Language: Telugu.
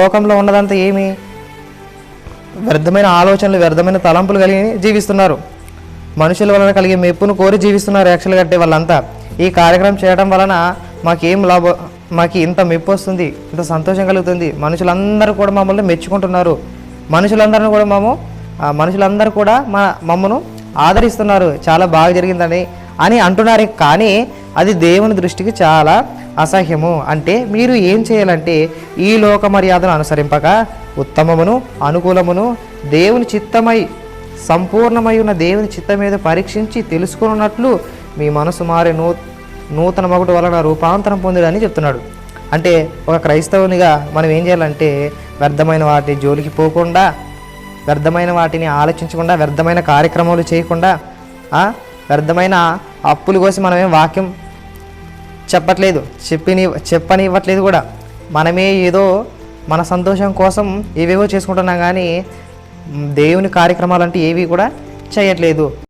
లోకంలో ఉన్నదంతా ఏమి? వ్యర్థమైన ఆలోచనలు వ్యర్థమైన తలంపులు కలిగి జీవిస్తున్నారు. మనుషుల వలన కలిగే మెప్పును కోరి జీవిస్తున్నారు యాక్చువల్ కట్టే వాళ్ళంతా. ఈ కార్యక్రమం చేయడం వలన మాకేం లాభం మాకు ఇంత మెప్పు వస్తుంది ఇంత సంతోషం కలుగుతుంది. మనుషులందరూ కూడా మమ్మల్ని మెచ్చుకుంటున్నారు. మనుషులందరూ కూడా మేము మనుషులందరూ కూడా మా మమ్మను ఆదరిస్తున్నారు. చాలా బాగా జరిగిందని అని అంటున్నారు. కానీ అది దేవుని దృష్టికి చాలా అసహ్యము అంటే మీరు ఏం చేయాలంటే ఈ లోక మర్యాదను అనుసరింపక ఉత్తమమును అనుకూలమును దేవుని చిత్తమై సంపూర్ణమై ఉన్న దేవుని చిత్తం మీద పరీక్షించి తెలుసుకున్నట్లు మీ మనసు మారే నూ నూతన మగుడు వలన రూపాంతరం పొందిడని చెప్తున్నాడు. అంటే ఒక క్రైస్తవునిగా మనం ఏం చేయాలంటే వ్యర్థమైన వాటి జోలికి పోకుండా వ్యర్థమైన వాటిని ఆలోచించకుండా వ్యర్థమైన కార్యక్రమాలు చేయకుండా వ్యర్థమైన అప్పులు కోసి మనమేం వాక్యం చెప్పట్లేదు. చెప్పని చెప్పనివ్వట్లేదు కూడా. మనమే ఏదో మన సంతోషం కోసం ఏవేవో చేసుకుంటున్నాం కానీ దేవుని కార్యక్రమాలు అంటే ఏవి కూడా చేయట్లేదు.